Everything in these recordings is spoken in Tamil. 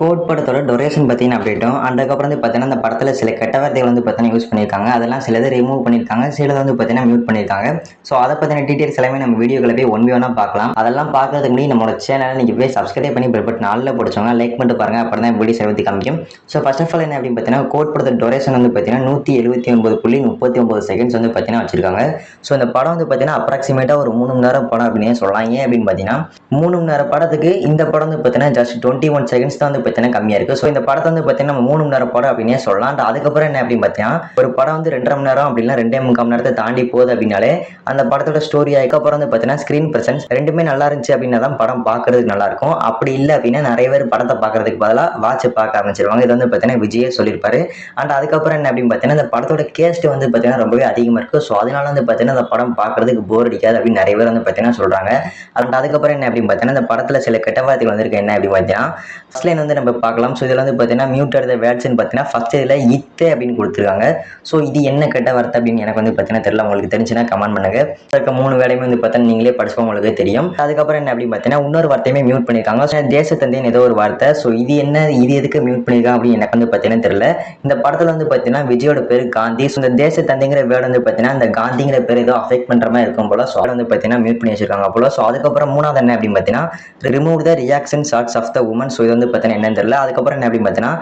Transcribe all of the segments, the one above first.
கோட் படத்தோட டொரேஷன் பற்றின அப்டேட்டும் அதுக்கப்புறம் வந்து பார்த்தீங்கன்னா அந்த படத்தில் சில கெட்ட வார்த்தைகள் வந்து பார்த்தீங்கன்னா யூஸ் பண்ணியிருக்காங்க. அதெல்லாம் சிலது ரிமூவ் பண்ணியிருக்காங்க சிலது வந்து பார்த்தீங்கன்னா மியூட் பண்ணியிருக்காங்க. ஸோ அதை பற்றின டீட்டெயில்ஸ் எல்லாமே நம்ம வீடியோக்களை போய் ஒன் பை பார்க்கலாம். அதெல்லாம் பார்க்கறதுக்கு முன்னாடி நம்மளோட சேனலை நீங்கள் போய் சப்ஸ்கிரைப் பண்ணி பெல் பட் நாளில் பிடிச்சவங்க லைக் பண்ணிட்டு பாருங்க அப்புறம் தான் வீடியோ செலுத்தி காமிக்கும். ஸோ ஃபர்ஸ்ட் ஆஃப் ஆல் என்ன அப்படின்னு பார்த்தீங்கன்னா கோட் படத்தோட டொரேஷன் வந்து பார்த்தீங்கன்னா நூற்றி எழுபத்தி ஒன்பது புள்ளி முப்பத்தி ஒன்பது செகண்ட்ஸ் வந்து பார்த்தீங்கன்னா வச்சிருக்காங்க. ஸோ இந்த படம் வந்து பார்த்தீங்கன்னா அப்ராக்சிமேட்டாக ஒரு மூணு மணி நேரம் படம் அப்படின்னு சொல்லலாம். ஏன் அப்படின்னு பார்த்தீங்கன்னா மூணு மணி நேரம் படத்துக்கு இந்த படம் வந்து பார்த்தீங்கன்னா ஜஸ்ட் டுவெண்ட்டி ஒன் செகண்ட்ஸ் தான் வந்து பார்த்தீங்கன்னா கம்மியாக இருக்குது ஸோ இந்த படத்தை வந்து பார்த்தீங்கன்னா நம்ம மூணு மணி நேரம் படம் அப்படின்னே சொல்லலாம். And அதுக்கப்புறம் என்ன அப்படின்னு பார்த்தீங்கன்னா ஒரு படம் வந்து ரெண்டரை மணி நேரம் அப்படின்னா ரெண்டே முக்கால் மணி நேரத்தை தாண்டி போகுது அப்படின்னாலே அந்த படத்தோட ஸ்டோரி அதுக்கப்புறம் வந்து பார்த்தீங்கன்னா ஸ்க்ரீன் பிரசன்ஸ் ரெண்டுமே நல்லா இருந்துச்சு அப்படின்னா தான் படம் பார்க்கறதுக்கு நல்லா இருக்கும். அப்படி இல்லை அப்படின்னா நிறைய பேர் படத்தை பார்க்கறதுக்கு பதிலாக வாட்ச் பார்க்க ஆரம்பிச்சிருவாங்க. இது வந்து பார்த்தீங்கன்னா விஜயே சொல்லியிருப்பாரு. அண்ட் அதுக்கப்புறம் என்ன அப்படின்னு பார்த்தீங்கன்னா இந்த படத்தோட கேஸ்ட் வந்து பார்த்தீங்கன்னா ரொம்பவே அதிகமாக இருக்குது ஸோ அதனால வந்து பார்த்தீங்கன்னா அந்த படம் பார்க்கறதுக்கு போர் அடிக்காது அப்படின்னு நிறைய பேர் வந்து பார்த்தீங்கன்னா சொல்கிறாங்க அண்ட் அதுக்கப்புறம் என்ன அப்படின்னு பார்த்தீங்கன்னா இந்த படத்தில் சில கெட்ட வார்த்தைகள் வந்திருக்கு. என்ன அப்படின்னு பார்த்தீங்கன்னா ஃபர்ஸ்ட் லைன் வந்து நம்ம பார்க்கலாம். ஸோ இதில் வந்து பார்த்தீங்கன்னா மியூட்டட் வேர்ட்ஸ்னு பார்த்தீங்கன்னா ஃபர்ஸ்ட் இதில் இத்து அப்படின்னு கொடுத்துருக்காங்க. ஸோ இது என்ன கெட்ட வார்த்தை அப்படின்னு எனக்கு வந்து பார்த்தீங்கன்னா தெரியல. உங்களுக்கு தெரிஞ்சுன்னா கமெண்ட் பண்ணுங்க. இருக்க மூணு வேலையுமே வந்து பார்த்தீங்கன்னா நீங்களே படிச்சுக்கோ உங்களுக்கு தெரியும். அதுக்கப்புறம் என்ன அப்படின்னு பார்த்தீங்கன்னா இன்னொரு வார்த்தையுமே மியூட் பண்ணியிருக்காங்க ஸோ தேசத்தந்தைன்னு ஏதோ ஒரு வார்த்தை. ஸோ இது என்ன இது எதுக்கு மியூட் பண்ணியிருக்காங்க அப்படின்னு எனக்கு வந்து பார்த்தீங்கன்னா தெரியல. இந்த படத்தில் வந்து பார்த்தீங்கன்னா விஜயோட பேர் காந்தி. ஸோ இந்த தேசத்தந்தைங்கிற வேர்டு வந்து பார்த்தீங்கன்னா இந்த காந்திங்கிற பேர் ஏதோ அஃபெக்ட் பண்ணுற மாதிரி இருக்கும் போல. ஸோ அதை வந்து பார்த்தீங்கன்னா மியூட் பண்ணி வச்சிருக்காங்க போல. ஸோ அதுக்கப்புறம் மூணாவது என்ன அப்படின்னு பார்த்தீங்கன்னா remove the reaction shorts of the woman so இது வந்து பார்த்தீங்கன்னா என்னன்னு தெரியல. அதுக்கப்புறம் என்ன அப்படின்னு பார்த்தீங்கன்னா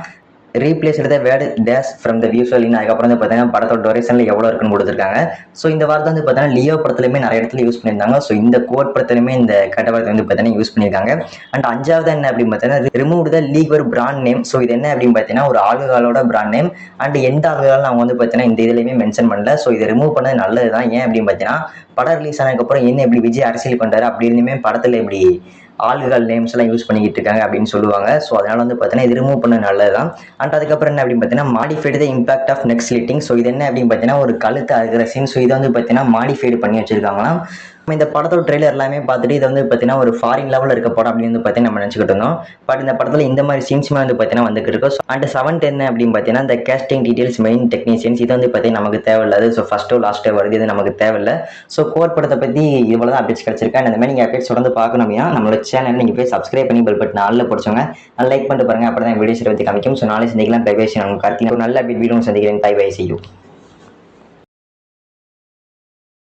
ரீப்ளேஸ் எடுத்த word dash from the visual in அதுக்கப்புறம் வந்து பார்த்தீங்கன்னா படத்தோட டொரேஷனில் எவ்வளோ இருக்குன்னு கொடுத்துருக்காங்க. ஸோ இந்த வார்த்தை வந்து பார்த்தீங்கன்னா லியோ படத்துலையுமே நிறைய இடத்துல யூஸ் பண்ணியிருந்தாங்க. ஸோ இந்த கோட் படத்துலையுமே இந்த கட்ட வார்த்தை வந்து பார்த்தீங்கன்னா யூஸ் பண்ணியிருக்காங்க. அண்ட் அஞ்சாவது என்ன அப்படின்னு பார்த்தீங்கன்னா ரிமூவ் த லீக் ஒரு பிராண்ட் நேம் ஸோ இது என்ன அப்படின்னு பார்த்தீங்கன்னா ஒரு ஆளுகாலோட பிராண்ட் நேம் அண்ட் எந்த ஆளுகாலும் அவங்க வந்து பார்த்தீங்கன்னா இந்த இதுலையுமே மென்ஷன் பண்ணல. ஸோ இதை ரிமூவ் பண்ணது நல்லது தான் ஏன் அப்படின்னு பார்த்தீங்கன்னா படம் ரிலீஸ் ஆனதுக்கப்புறம் என்ன எப்படி விஜய் அரசியல் பண்ணுறாரு அப்படி இருந்துமே படத்தில் எப்படி ஆளுகள் நேம்ஸ் எல்லாம் யூஸ் பண்ணிக்கிட்டு இருக்காங்க அப்படின்னு சொல்லுவாங்க. ஸோ அதனால வந்து பார்த்தீங்கன்னா இது ரிமூவ் பண்ண நல்லது தான் அண்ட் அதுக்கப்புறம் என்ன அப்படின்னு பார்த்தீங்கன்னா modified the impact of next lighting so இது என்ன அப்படின்னு பார்த்தீங்கன்னா ஒரு கழுத்து அறுக்கிற சீன் ஸோ இதை வந்து பார்த்தீங்கன்னா மாடிஃபைடு பண்ணி வச்சிருக்காங்களாம். நம்ம இந்த படத்தோட ட்ரெய்லர் எல்லாமே பார்த்துட்டு இது வந்து பார்த்தீங்கன்னா ஒரு ஃபாரின் லெவலில் இருக்க படம் அப்படின்னு வந்து பார்த்தீங்கன்னா நம்ம நினச்சிக்கிட்டு இருந்தோம். பட் இந்த படத்தில் இந்த மாதிரி சீன்ஸுமே வந்து பார்த்தீங்கன்னா வந்துட்டு இருக்கும் அண்ட் செவன் என்ன அப்படின்னு பார்த்தீங்கன்னா இந்த கேஸ்டிங் டீடைல்ஸ் மெயின் டெக்னீஷியன்ஸ் இது வந்து பார்த்தீங்கன்னா நமக்கு தேவையில்லாது ஸோ ஃபஸ்ட்டோ லாஸ்ட்டோ வருது இது நமக்கு தேவையில்லை. ஸோ கோர் படத்தை பற்றி இவ்வளோ தான் அப்டேட்ஸ் கிடச்சிருக்கேன் அந்த மாதிரி நீங்கள் அப்டேட்ஸ் தொடர்ந்து பார்க்கணும் அப்படின்னா நம்மளோட சேனல் நீங்கள் போய் சப்ஸ்கிரைப் பண்ணி பெல் பட்டன் நாளில் பிடிச்சவங்க லைக் பண்ணிட்டு பாருங்க. அப்படி தான் வீடியோஸ் பற்றி காமிக்கும். ஸோ நாளை சந்திக்கலாம். பை பை உங்களுக்கு கார்த்திக். ஒரு நல்ல அப்டேட் வீடியோ சந்திக்கிறேன். Bye bye